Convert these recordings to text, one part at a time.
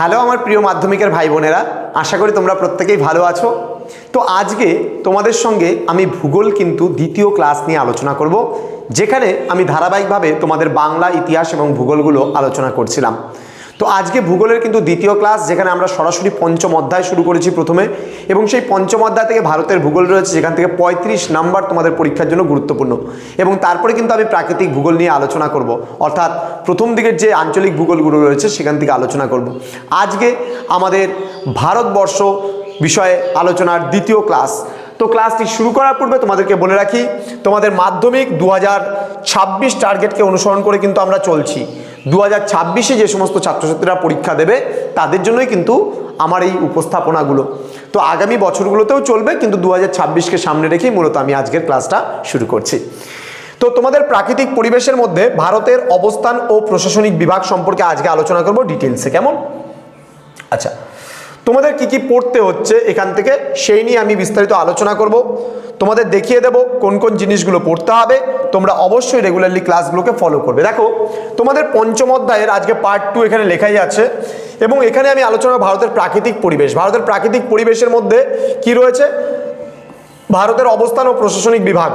Hello আমার প্রিয় মাধ্যমিকের ভাই বোনেরা, আশা করি তোমরা প্রত্যেকেই ভালো আছো। তো আজকে তোমাদের সঙ্গে আমি ভূগোল কিন্তু দ্বিতীয় ক্লাস নিয়ে আলোচনা করব, যেখানে আমি ধারাবাহিকভাবে তোমাদের বাংলা ইতিহাস এবং ভূগোলগুলো আলোচনা করছিলাম। তো আজকে ভূগোলের কিন্তু দ্বিতীয় ক্লাস যেখানে আমরা সরাসরি পঞ্চম অধ্যায় শুরু করেছি প্রথমে, এবং সেই পঞ্চম অধ্যায় থেকে ভারতের ভূগোল রয়েছে, যেখান থেকে পঁয়ত্রিশ নাম্বার তোমাদের পরীক্ষার জন্য গুরুত্বপূর্ণ। এবং তারপরে কিন্তু আমি প্রাকৃতিক ভূগোল নিয়ে আলোচনা করব। অর্থাৎ প্রথম দিকের যে আঞ্চলিক ভূগোলগুলো রয়েছে, সেখান থেকে আলোচনা করব। আজকে আমাদের ভারতবর্ষ বিষয়ে আলোচনার দ্বিতীয় ক্লাস তো ক্লাসটি শুরু করার পূর্বে তোমাদেরকে বলে রাখি, তোমাদের মাধ্যমিক দু হাজার ছাব্বিশ টার্গেটকে অনুসরণ করে কিন্তু আমরা চলছি। দু হাজার ছাব্বিশে যে সমস্ত ছাত্রছাত্রীরা পরীক্ষা দেবে, তাদের জন্যই কিন্তু আমার এই উপস্থাপনাগুলো। তো আগামী বছরগুলোতেও চলবে, কিন্তু দু হাজার ছাব্বিশকে সামনে রেখেই মূলত আমি আজকের ক্লাসটা শুরু করছি। তো তোমাদের প্রাকৃতিক পরিবেশের মধ্যে ভারতের অবস্থান ও প্রশাসনিক বিভাগ সম্পর্কে আজকে আলোচনা করব ডিটেলসে কেমন? আচ্ছা তোমাদের কি কি পড়তে হচ্ছে এখান থেকে সেই নিয়ে আমি বিস্তারিত আলোচনা করব। তোমাদের দেখিয়ে দেব কোন কোন জিনিসগুলো পড়তে হবে। তোমরা অবশ্যই রেগুলারলি ক্লাসগুলোকে ফলো করবে। দেখো, তোমাদের পঞ্চম অধ্যায়ের আজকে পার্ট টু এখানে লেখাই আছে এবং এখানে আমি আলোচনা ভারতের প্রাকৃতিক পরিবেশ। ভারতের প্রাকৃতিক পরিবেশের মধ্যে কি রয়েছে? ভারতের অবস্থান ও প্রশাসনিক বিভাগ।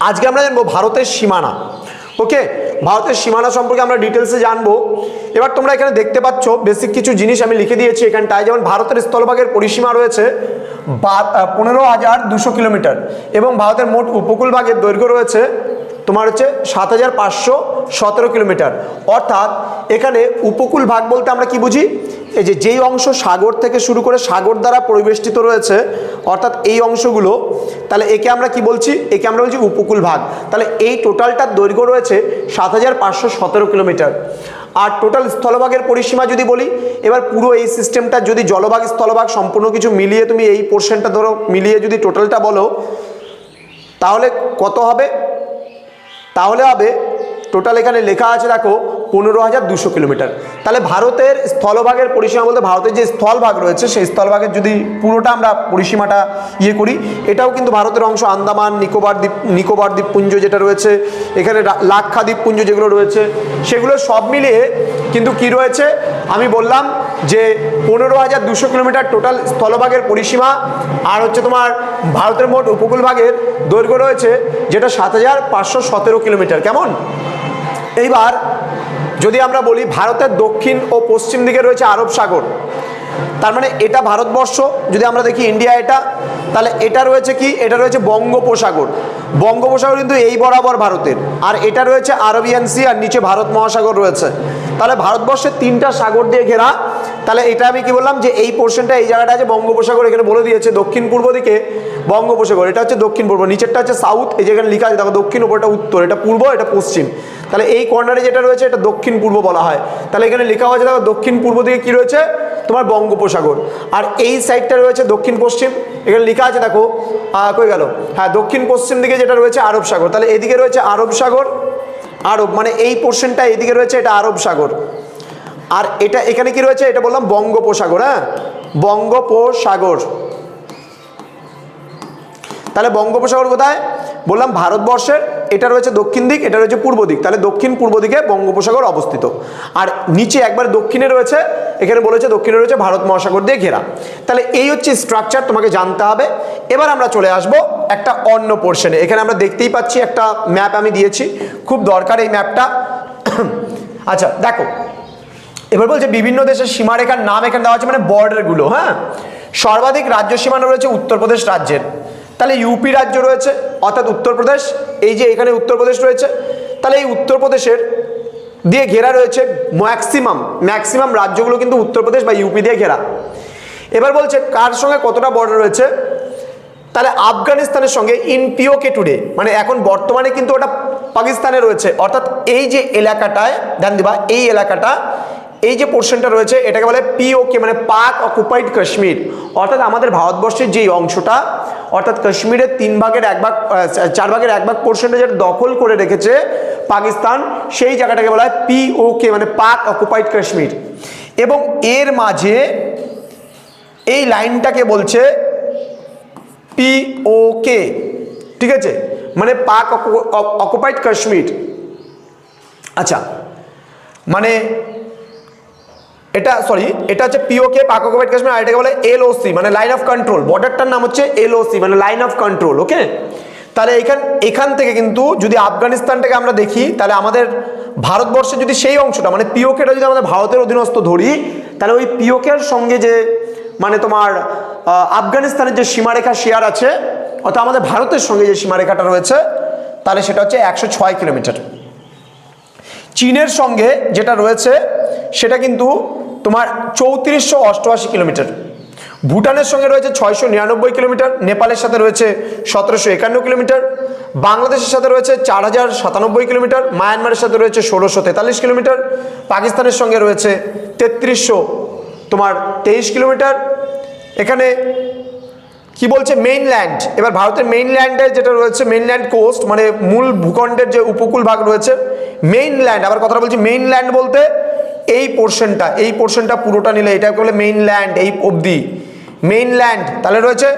আজকে আমরা জানব ভারতের সীমানা। ওকে ভারতের সীমানা সম্পর্কে আমরা ডিটেলসে জানব। এবার তোমরা এখানে দেখতে পাচ্ছ বেসিক কিছু জিনিস আমি লিখে দিয়েছি এখানটায়। যেমন ভারতের স্থলভাগের পরিসীমা রয়েছে পনেরো হাজার দুশো কিলোমিটার এবং ভারতের মোট উপকূলভাগের দৈর্ঘ্য রয়েছে তোমার হচ্ছে সাত হাজার পাঁচশো সতেরো কিলোমিটার। অর্থাৎ এখানে উপকূল ভাগ বলতে আমরা কি বুঝি? এই যে যেই অংশ সাগর থেকে শুরু করে সাগর দ্বারা পরিবেষ্টিত রয়েছে, অর্থাৎ এই অংশগুলো, তাহলে একে আমরা কি বলছি? একে আমরা বলছি উপকূল ভাগ। তাহলে এই টোটালটার দৈর্ঘ্য রয়েছে সাত হাজার পাঁচশো সতেরো কিলোমিটার। আর টোটাল স্থলভাগের পরিসীমা যদি বলি, এবার পুরো এই সিস্টেমটা যদি জলভাগ, স্থলভাগ সম্পূর্ণ কিছু মিলিয়ে তুমি এই পোর্শনটা ধরো, মিলিয়ে যদি টোটালটা বলো, তাহলে কত হবে? তাহলে হবে টোটাল এখানে লেখা আছে দেখো পনেরো হাজার দুশো কিলোমিটার। তাহলে ভারতের স্থলভাগের পরিসীমা বলতে ভারতের যে স্থলভাগ রয়েছে, সেই স্থলভাগের যদি পুরোটা আমরা পরিসীমাটা ইয়ে করি, এটাও কিন্তু ভারতের অংশ, আন্দামান, নিকোবর দ্বীপ, নিকোবর দ্বীপপুঞ্জ যেটা রয়েছে, এখানে লাক্ষা দ্বীপপুঞ্জ যেগুলো রয়েছে, সেগুলো সব মিলিয়ে কিন্তু কি রয়েছে? আমি বললাম যে পনেরো হাজার দুশো কিলোমিটার টোটাল স্থলভাগের পরিসীমা, আর হচ্ছে তোমার ভারতের মোট উপকূল ভাগের দৈর্ঘ্য রয়েছে, যেটা সাত হাজার পাঁচশো সতেরো কিলোমিটার। কেমন? এইবার যদি আমরা বলি ভারতের দক্ষিণ ও পশ্চিম দিকে রয়েছে আরব সাগর, তার মানে এটা ভারতবর্ষ। যদি আমরা দেখি ইন্ডিয়া এটা, তাহলে এটা রয়েছে কি? এটা রয়েছে বঙ্গোপসাগর। বঙ্গোপসাগর কিন্তু এই বরাবর ভারতের, আর এটা রয়েছে আরবিয়ান সি, আর নিচে ভারত মহাসাগর রয়েছে। তাহলে ভারতবর্ষের তিনটা সাগর দিয়ে ঘেরা তাহলে এটা আমি কি বললাম যে এই পোর্শনটা এই জায়গাটা আছে বঙ্গোপসাগর, এখানে বলে দিয়েছে দক্ষিণ পূর্ব দিকে বঙ্গোপসাগর। এটা হচ্ছে দক্ষিণ পূর্ব, নিচেরটা হচ্ছে সাউথ এই যেখানে লেখা আছে, দেখো দক্ষিণ, উপরটা উত্তর, এটা পূর্ব, এটা পশ্চিম। তাহলে এই কর্নারে যেটা রয়েছে, এটা দক্ষিণ পূর্ব বলা হয়। তাহলে এখানে লেখা হয়েছে, দেখো দক্ষিণ পূর্ব দিকে কি রয়েছে? তোমার বঙ্গোপসাগর। আর এই সাইডটা রয়েছে দক্ষিণ পশ্চিম, এখানে লেখা আছে, দেখো কই গেল? হ্যাঁ দক্ষিণ পশ্চিম দিকে যেটা রয়েছে আরব সাগর। তাহলে এদিকে রয়েছে আরব সাগর, আরব মানে এই পোর্শনটা এদিকে রয়েছে, এটা আরব সাগর। আর এটা এখানে কি রয়েছে? এটা বললাম বঙ্গোপসাগর হ্যাঁ? বঙ্গোপসাগর। তাহলে বঙ্গোপসাগর কোথায়? বললাম ভারতবর্ষের, এটা রয়েছে দক্ষিণ দিক, এটা রয়েছে পূর্ব দিক। তাহলে দক্ষিণ পূর্ব দিকে বঙ্গোপসাগর অবস্থিত। আর নিচে একবার দক্ষিণে রয়েছে, এখানে বলেছে দক্ষিণে রয়েছে ভারত মহাসাগর দিয়ে ঘেরা। তাহলে এই হচ্ছে স্ট্রাকচার তোমাকে জানতে হবে। এবার আমরা চলে আসব একটা অন্য পোর্শনে এখানে আমরা দেখতেই পাচ্ছি একটা ম্যাপ আমি দিয়েছি। খুব দরকার এই ম্যাপটা আচ্ছা দেখো এবার বলছে বিভিন্ন দেশের সীমারেখার নাম এখানে দেওয়া আছে মানে বর্ডারগুলো হ্যাঁ? সর্বাধিক রাজ্য সীমানা রয়েছে উত্তরপ্রদেশ রাজ্যের। তাহলে ইউপি রাজ্য রয়েছে, অর্থাৎ উত্তরপ্রদেশ, এই যে এখানে উত্তরপ্রদেশ রয়েছে, তাহলে এই উত্তরপ্রদেশের দিয়ে ঘেরা রয়েছে ম্যাক্সিমাম ম্যাক্সিমাম রাজ্যগুলো কিন্তু উত্তরপ্রদেশ বা ইউপি দিয়ে ঘেরা। এবার বলছে কার সঙ্গে কতটা বর্ডার রয়েছে? তাহলে আফগানিস্তানের সঙ্গে ইন পিওকে টুডে মানে এখন বর্তমানে কিন্তু ওটা পাকিস্তানে রয়েছে। অর্থাৎ এই যে এলাকাটায় ধ্যান দিবা এই এলাকাটা এই যে পোর্শনটা রয়েছে, এটাকে বলে পিওকে মানে পাক অকুপাইড কাশ্মীর। অর্থাৎ আমাদের ভারতবর্ষের যেই অংশটা, অর্থাৎ কাশ্মীরের তিন ভাগের এক ভাগ চার ভাগের এক ভাগ পোর্শনটা যেটা দখল করে রেখেছে পাকিস্তান, সেই জায়গাটাকে বলা হয় পিওকে মানে পাক অকুপাইড কাশ্মীর। এবং এর মাঝে এই লাইনটাকে বলছে পিওকে ঠিক আছে? মানে পাক অকুপাইড কাশ্মীর। আচ্ছা মানে এটা সরি এটা হচ্ছে পিওকে পাক অকুপাইড কাশ্মীর আর এটাকে বলে এলওসি মানে লাইন অফ কন্ট্রোল বর্ডারটার নাম হচ্ছে এলওসি মানে লাইন অফ কন্ট্রোল ওকে তাহলে এখান এখান থেকে কিন্তু যদি আফগানিস্তানটাকে আমরা দেখি, তাহলে আমাদের ভারতবর্ষের যদি সেই অংশটা মানে পিওকেটা যদি আমাদের ভারতের অধীনস্থ ধরি, তাহলে ওই পিওকের সঙ্গে যে মানে তোমার আফগানিস্তানের যে সীমারেখা শেয়ার আছে, অর্থাৎ আমাদের ভারতের সঙ্গে যে সীমারেখাটা রয়েছে, তাহলে সেটা হচ্ছে একশো ছয় কিলোমিটার। চীনের সঙ্গে যেটা রয়েছে, সেটা কিন্তু তোমার চৌত্রিশশো অষ্টআশি কিলোমিটার। ভুটানের সঙ্গে রয়েছে ছয়শো নিরানব্বই কিলোমিটার, নেপালের সাথে রয়েছে সতেরোশো একান্ন কিলোমিটার, বাংলাদেশের সাথে রয়েছে চার হাজার সাতানব্বই কিলোমিটার, মায়ানমারের সাথে রয়েছে ষোলোশো তেতাল্লিশ কিলোমিটার, পাকিস্তানের সঙ্গে রয়েছে তেত্রিশশো তোমার তেইশ কিলোমিটার। এখানে কি বলছে? মেইনল্যান্ড এবার ভারতের মেইনল্যান্ডের যেটা রয়েছে মেইনল্যান্ড কোস্ট মানে মূল ভূখণ্ডের যে উপকূল ভাগ রয়েছে মেইনল্যান্ড আবার কথাটা বলছি মেইনল্যান্ড বলতে এই পোর্শনটা এই পোর্শনটা পুরোটা নিলে এটাকে বলে মেইনল্যান্ড এই অবধি। মেইনল্যান্ড তাহলে রয়েছে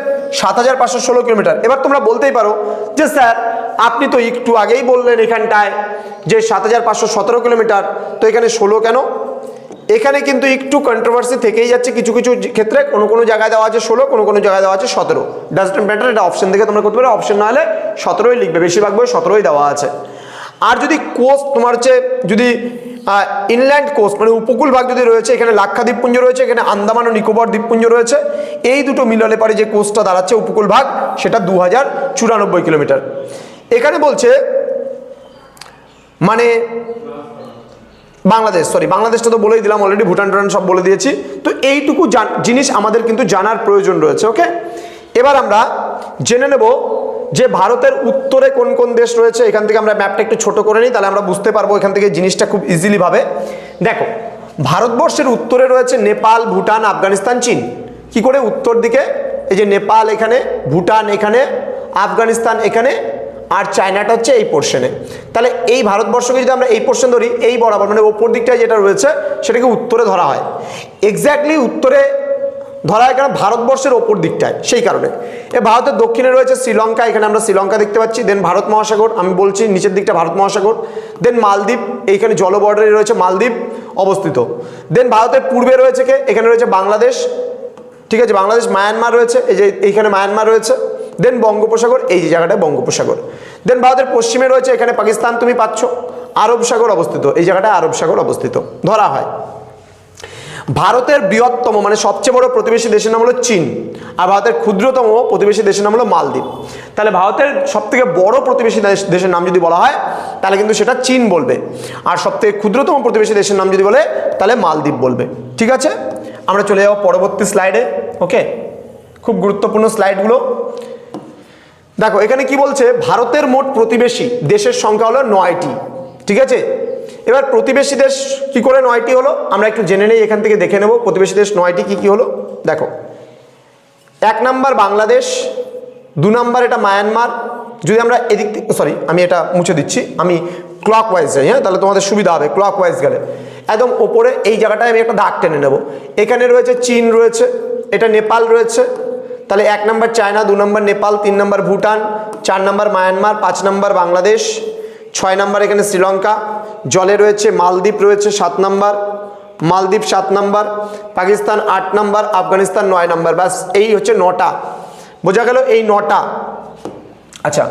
সাত হাজার পাঁচশো ষোলো কিলোমিটার। এবার তোমরা বলতেই পারো যে, স্যার, আপনি তো একটু আগেই বললেন এখানটায় যে সাত হাজার পাঁচশো সতেরো কিলোমিটার। তো এখানে ষোলো কেন? এখানে কিন্তু একটু কন্ট্রোভার্সি থেকেই যাচ্ছে। কিছু কিছু ক্ষেত্রে কোনো কোনো জায়গায় দেওয়া আছে ষোলো, কোনো কোনো জায়গায় দেওয়া আছে সতেরো। ডাজন্ট ম্যাটার এটা অপশন দেখে তোমরা করতে পারো। অপশন না হলে সতেরোই লিখবে। বেশিরভাগ বই সতেরোই দেওয়া আছে। আর যদি কোস্ট তোমার হচ্ছে, যদি ইনল্যান্ড কোস্ট মানে উপকূল ভাগ যদি রয়েছে, এখানে লাক্ষা দ্বীপপুঞ্জ রয়েছে, এখানে আন্দামান ও নিকোবর দ্বীপপুঞ্জ রয়েছে, এই দুটো মিললে পারে যে কোস্টটা দাঁড়াচ্ছে উপকূল ভাগ, সেটা দু চুরানব্বই কিলোমিটার। এখানে বলছে মানে বাংলাদেশ সরি বাংলাদেশটা তো বলেই দিলাম অলরেডি ভুটান টুটান সব বলে দিয়েছি, তো এইটুকু জান- জিনিস আমাদের কিন্তু জানার প্রয়োজন রয়েছে ওকে এবার আমরা জেনে নেব যে ভারতের উত্তরে কোন কোন দেশ রয়েছে, এখান থেকে আমরা ম্যাপটা একটু ছোট করে নিই, তাহলে আমরা বুঝতে পারব এখান থেকে জিনিসটা খুব ইজিলি ভাবে। দেখো, ভারতবর্ষের উত্তরে রয়েছে নেপাল, ভুটান, আফগানিস্তান, চীন। কি করে উত্তর দিকে? এই যে নেপাল এখানে, ভুটান এখানে, আফগানিস্তান এখানে, আর চায়নাটা হচ্ছে এই পোর্শনে তাহলে এই ভারতবর্ষকে যদি আমরা এই পোর্শন ধরি, এই বরাবর মানে ওপর দিকটায় যেটা রয়েছে, সেটাকে উত্তরে ধরা হয়। এক্স্যাক্টলি উত্তরে ধরা হয় কেন? ভারতবর্ষের ওপর দিকটায়, সেই কারণে। এ ভারতের দক্ষিণে রয়েছে শ্রীলঙ্কা, এখানে আমরা শ্রীলঙ্কা দেখতে পাচ্ছি দেন ভারত মহাসাগর, আমি বলছি নিচের দিকটা ভারত মহাসাগর দেন মালদ্বীপ, এইখানে জল বর্ডারে রয়েছে মালদ্বীপ অবস্থিত। দেন ভারতের পূর্বে রয়েছে কে? এখানে রয়েছে বাংলাদেশ, ঠিক আছে? বাংলাদেশ, মায়ানমার রয়েছে, এই যে এইখানে মায়ানমার রয়েছে দেন বঙ্গোপসাগর, এই যে জায়গাটা বঙ্গোপসাগর। দেন ভারতের পশ্চিমে রয়েছে এখানে পাকিস্তান, তুমি পাচ্ছ আরব সাগর অবস্থিত, এই জায়গাটায় আরব সাগর অবস্থিত, ধরা হয়। ভারতের বৃহত্তম মানে সবচেয়ে বড় প্রতিবেশী দেশের নাম হলো চীন, আর ভারতের ক্ষুদ্রতম প্রতিবেশী দেশের নাম হলো মালদ্বীপ। তাহলে ভারতের সবথেকে বড় প্রতিবেশী দেশ- দেশের নাম যদি বলা হয়, তাহলে কিন্তু সেটা চীন বলবে। আর সবথেকে ক্ষুদ্রতম প্রতিবেশী দেশের নাম যদি বলে, তাহলে মালদ্বীপ বলবে। ঠিক আছে? আমরা চলে যাব পরবর্তী স্লাইডে ওকে খুব গুরুত্বপূর্ণ স্লাইডগুলো দেখো, এখানে কি বলছে? ভারতের মোট প্রতিবেশী দেশের সংখ্যা হলো নয়টি। ঠিক আছে? এবার প্রতিবেশী দেশ কি করে নয়টি হলো? আমরা একটু জেনে নেই, এখান থেকে দেখে নেব প্রতিবেশী দেশ নয়টি কি কি হলো। দেখো, এক নাম্বার বাংলাদেশ, দু নাম্বার এটা মায়ানমার। যদি আমরা এদিক সরি আমি এটা মুছে দিচ্ছি। আমি ক্লক ওয়াইজ যাই হ্যাঁ? তাহলে তোমাদের সুবিধা হবে ক্লক ওয়াইজ গেলে। একদম ওপরে এই জায়গাটায় আমি একটা দাগ টেনে নেব। এখানে রয়েছে চীন রয়েছে, এটা নেপাল রয়েছে। তাহলে এক নম্বর চায়না, দু নম্বর নেপাল, তিন নম্বর ভুটান, চার নম্বর মায়ানমার, পাঁচ নম্বর বাংলাদেশ, ছয় নম্বর এখানে শ্রীলঙ্কা জলে রয়েছে মালদ্বীপ রয়েছে সাত নম্বর, মালদ্বীপ সাত নম্বর, পাকিস্তান আট নম্বর, আফগানিস্তান নয় নম্বর। ব্যাস, এই হচ্ছে নটা। বোঝা গেল এই নটা। আচ্ছা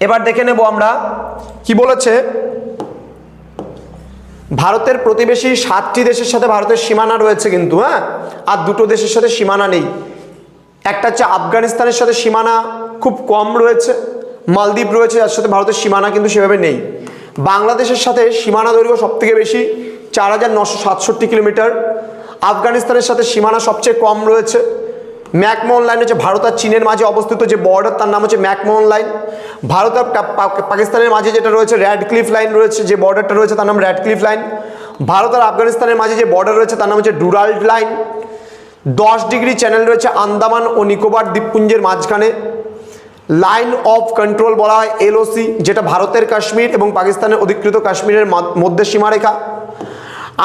এবার দেখে নেব আমরা কি বলেছে। ভারতের প্রতিবেশী সাতটি দেশের সাথে ভারতের সীমানা রয়েছে কিন্তু হ্যাঁ? আর দুটো দেশের সাথে সীমানা নেই। একটা হচ্ছে আফগানিস্তানের সাথে সীমানা খুব কম রয়েছে, মালদ্বীপ রয়েছে যার সাথে ভারতের সীমানা কিন্তু সেভাবে নেই। বাংলাদেশের সাথে সীমানা দৈর্ঘ্য সব থেকে বেশি, চার হাজার নশো সাতষট্টি কিলোমিটার। আফগানিস্তানের সাথে সীমানা সবচেয়ে কম রয়েছে। ম্যাকমোহন লাইন হচ্ছে ভারত আর চীনের মাঝে অবস্থিত যে বর্ডার তার নাম হচ্ছে ম্যাকমোহন লাইন। ভারত আর পাকিস্তানের মাঝে যেটা রয়েছে র্যাড ক্লিফ লাইন রয়েছে, যে বর্ডারটা রয়েছে, তার নাম র্যাড ক্লিফ লাইন ভারত আর আফগানিস্তানের মাঝে যে বর্ডার রয়েছে, তার নাম হচ্ছে ডুরাল্ড লাইন দশ ডিগ্রি চ্যানেল রয়েছে আন্দামান ও নিকোবর দ্বীপপুঞ্জের মাঝখানে। লাইন অফ কন্ট্রোল বলা হয়, এলওসি, যেটা ভারতের কাশ্মীর এবং পাকিস্তানের অধিকৃত কাশ্মীরের মধ্যে সীমারেখা।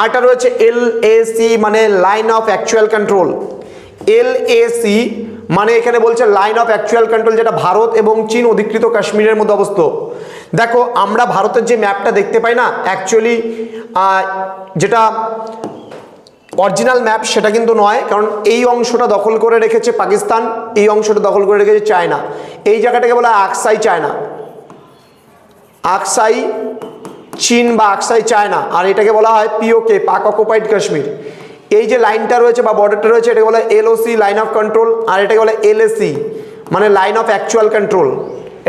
আর আরটা রয়েছে এল এসি মানে line of actual control. L AC মানে এখানে বলছে লাইন অফ অ্যাকচুয়াল কন্ট্রোল, যেটা ভারত এবং চীন অধিকৃত কাশ্মীরের মধ্যে অবস্থিত। দেখো, আমরা ভারতের যে ম্যাপটা দেখতে পাই না অ্যাকচুয়ালি যেটা অরিজিনাল ম্যাপ সেটা কিন্তু নয়, কারণ এই অংশটা দখল করে রেখেছে পাকিস্তান, এই অংশটা দখল করে রেখেছে চায়না। এই জায়গাটাকে বলা আকসাই চায়না। আকসাই চীন বা আকসাই চায়না, আর এটাকে বলা হয় পিওকে পাক অকুপাইড কাশ্মীর এই যে লাইনটা রয়েছে বা বর্ডারটা রয়েছে, এটাকে বলা এলওসি লাইন অফ কন্ট্রোল আর এটাকে বলে এলএসি মানে লাইন অফ অ্যাকচুয়াল কন্ট্রোল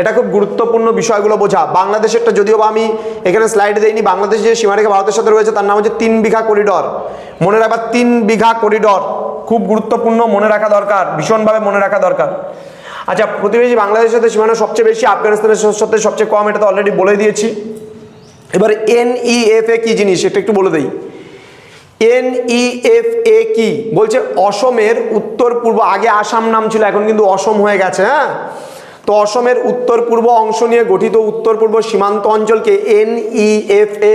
এটা খুব গুরুত্বপূর্ণ বিষয়গুলো বোঝা। বাংলাদেশেরটা যদিও বা আমি এখানে স্লাইড দেইনি, বাংলাদেশ যে সীমারেখা ভারতের সাথে রয়েছে, তার নাম হচ্ছে তিন বিঘা করিডর মনে রাখবার তিন বিঘা করিডর খুব গুরুত্বপূর্ণ, মনে রাখা দরকার, ভীষণভাবে মনে রাখা দরকার। আচ্ছা প্রতিবেশী বাংলাদেশের সাথে সীমানা সবচেয়ে বেশি, আফগানিস্তানের সাথে সবচেয়ে কম, এটা তো অলরেডি বলে দিয়েছি। এবার এনইএফএ কি জিনিস, এটা একটু বলে দেই। এনইএফএ কি? বলছে অসমের উত্তর পূর্ব আগে আসাম নাম ছিল, এখন কিন্তু অসম হয়ে গেছে হ্যাঁ? তো অসমের উত্তর পূর্ব অংশ নিয়ে গঠিত উত্তর পূর্ব সীমান্ত অঞ্চলকে এনইএফএ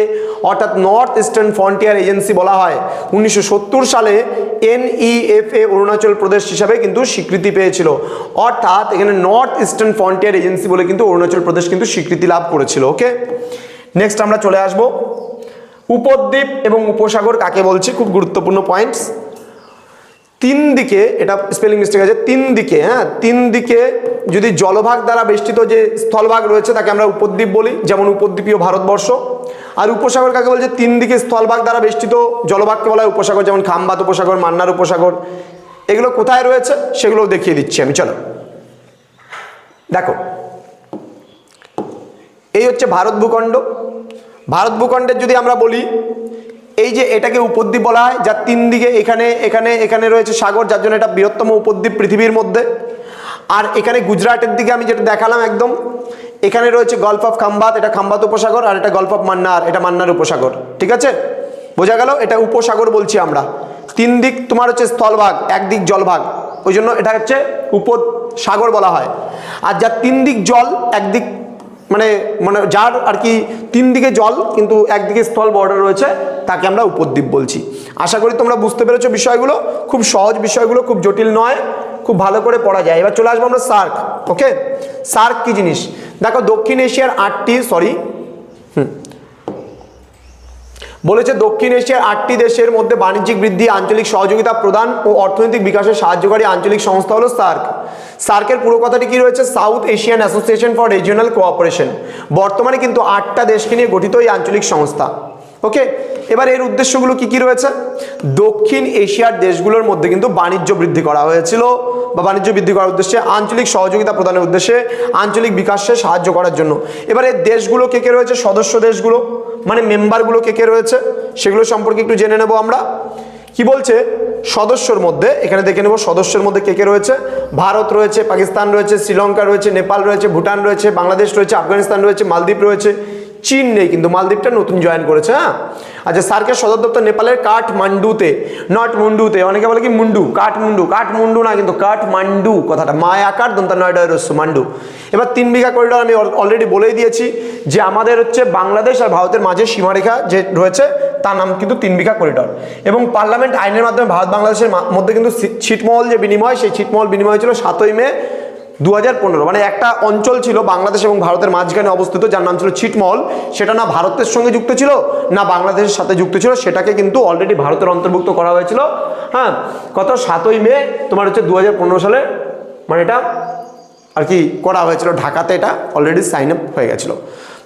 অর্থাৎ নর্থ ইস্টার্ন ফ্রন্টিয়ার এজেন্সি বলা হয়। উনিশশো সত্তর সালে এনইএফএ অরুণাচল প্রদেশ হিসাবে কিন্তু স্বীকৃতি পেয়েছিল। অর্থাৎ এখানে নর্থ ইস্টার্ন ফ্রন্টিয়ার এজেন্সি বলে কিন্তু অরুণাচল প্রদেশ কিন্তু স্বীকৃতি লাভ করেছিল ওকে নেক্সট আমরা চলে আসব। উপদ্বীপ এবং উপসাগর কাকে বলছি? খুব গুরুত্বপূর্ণ পয়েন্টস তিন দিকে এটা স্পেলিং মিস্টেক আছে তিন দিকে হ্যাঁ তিন দিকে যদি জলভাগ দ্বারা বেষ্টিত যে স্থলভাগ রয়েছে, তাকে আমরা উপদ্বীপ বলি, যেমন উপদ্বীপীয় ভারতবর্ষ। আর উপসাগর কাকে বলছে? তিন দিকে স্থলভাগ দ্বারা বেষ্টিত জলভাগকে বলা হয় উপসাগর, যেমন খাম্বাত উপসাগর, মান্নার উপসাগর। এগুলো কোথায় রয়েছে? সেগুলো দেখিয়ে দিচ্ছি আমি, চলো। দেখো, এই হচ্ছে ভারত ভূখণ্ড। ভারত ভূখণ্ডের যদি আমরা বলি এই যে এটাকে উপদ্বীপ বলা হয়, যার তিন দিকে এখানে এখানে এখানে রয়েছে সাগর, যার জন্য এটা বৃহত্তম উপদ্বীপ পৃথিবীর মধ্যে। আর এখানে গুজরাটের দিকে আমি যেটা দেখালাম একদম, এখানে রয়েছে গল্ফ অফ খাম্বাত এটা খাম্বাত উপসাগর, আর এটা গল্ফ অফ মান্নার এটা মান্নার উপসাগর, ঠিক আছে? বোঝা গেল? এটা উপসাগর বলছি আমরা। তিন দিক তোমার হচ্ছে স্থলভাগ একদিক জলভাগ, ওই জন্য এটা হচ্ছে উপসাগর বলা হয়। আর যার তিন দিক জল একদিক মানে মানে যার আর কি তিন দিকে জল, কিন্তু একদিকে স্থল বর্ডার রয়েছে, তাকে আমরা উপদ্বীপ বলছি। আশা করি তোমরা বুঝতে পেরেছ বিষয়গুলো। খুব সহজ বিষয়গুলো, খুব জটিল নয়, খুব ভালো করে পড়া যায়। এবার চলে আসব আমরা সার্ক ওকে সার্ক কি জিনিস? দেখো দক্ষিণ এশিয়ার আটটি সরি বলেছে দক্ষিণ এশিয়ার আটটি দেশের মধ্যে বাণিজ্যিক বৃদ্ধি, আঞ্চলিক সহযোগিতা প্রদান ও অর্থনৈতিক বিকাশে সাহায্যকারী আঞ্চলিক সংস্থা হলো সার্ক। সার্কের পুরো কথাটি কি রয়েছে? South Asian association for regional cooperation. বর্তমানে কিন্তু আটটা দেশকে নিয়ে গঠিত এই আঞ্চলিক সংস্থা। ওকে? এবার এর উদ্দেশ্যগুলো কি কি রয়েছে? দক্ষিণ এশিয়ার দেশগুলোর মধ্যে কিন্তু বাণিজ্য বৃদ্ধি করা হয়েছিল। বা বাণিজ্য বৃদ্ধি করার উদ্দেশ্যে, আঞ্চলিক সহযোগিতা প্রদানের উদ্দেশ্যে, আঞ্চলিক বিকাশে সাহায্য করার জন্য। এবার এই দেশগুলো কে কে রয়েছে? সদস্য দেশগুলো। মানে মেম্বারগুলো কে কে রয়েছে সেগুলো সম্পর্কে একটু জেনে নেব আমরা। কি বলছে? সদস্যর মধ্যে, এখানে দেখে নেব সদস্যের মধ্যে কে কে রয়েছে। ভারত রয়েছে, পাকিস্তান রয়েছে, শ্রীলঙ্কা রয়েছে, নেপাল রয়েছে, ভুটান রয়েছে, বাংলাদেশ রয়েছে, আফগানিস্তান রয়েছে, মালদ্বীপ রয়েছে। চীন নেই, কিন্তু মালদ্বীপটা নতুন জয়েন করেছে হ্যাঁ? আচ্ছা সার্কের সদর দপ্তর নেপালের কাঠমান্ডুতে নট মুন্ডুতে, অনেকে বলে কি মুন্ডু, কাঠমুন্ডু কাঠমুন্ডু না, কিন্তু কাঠমান্ডু কথাটা, মায় আকার দন্তা নয়ডা রস্য মান্ডু। এবার তিন বিঘা করিডর আমি অলরেডি বলেই দিয়েছি যে আমাদের হচ্ছে বাংলাদেশ আর ভারতের মাঝে সীমারেখা যে রয়েছে, তার নাম কিন্তু তিন বিঘা করিডর এবং পার্লামেন্ট আইনের মাধ্যমে ভারত বাংলাদেশের মধ্যে কিন্তু ছিটমহল যে বিনিময়, সেই ছিটমহল বিনিময় হয়েছিল সাতই মে দু হাজার পনেরো মানে একটা অঞ্চল ছিল বাংলাদেশ এবং ভারতের মাঝখানে অবস্থিত, যার নাম ছিল ছিটমহল। সেটা না ভারতের সঙ্গে যুক্ত ছিল, না বাংলাদেশের সাথে যুক্ত ছিল, সেটাকে কিন্তু অলরেডি ভারতের অন্তর্ভুক্ত করা হয়েছিল। হ্যাঁ কত সাতই মে, তোমার হচ্ছে দু হাজার পনেরো সালে মানে এটা আর কি করা হয়েছিল, ঢাকাতে এটা অলরেডি সাইন আপ হয়ে গেছিল।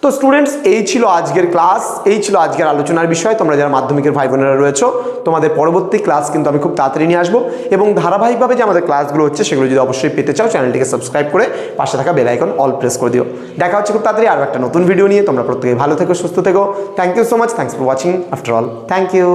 তো স্টুডেন্টস এই ছিল আজকের ক্লাস এই ছিল আজকের আলোচনার বিষয়। তোমরা যারা মাধ্যমিকের ভাই বোনেরা রয়েছো, তোমাদের পরবর্তী ক্লাস কিন্তু আমি খুব তাড়াতাড়ি নিয়ে আসব। এবং ধারাবাহিকভাবে যে আমাদের ক্লাসগুলো হচ্ছে, সেগুলো যদি অবশ্যই পেতে চাও চ্যানেলটিকে সাবস্ক্রাইব করে পাশে থাকা বেল আইকন অল প্রেস করে দিও। দেখা হচ্ছে খুব তাড়াতাড়ি আরও একটা নতুন ভিডিও নিয়ে। তোমরা প্রত্যেকে ভালো থেকো, সুস্থ থেকো। Thank you so much thanks for watching after all thank you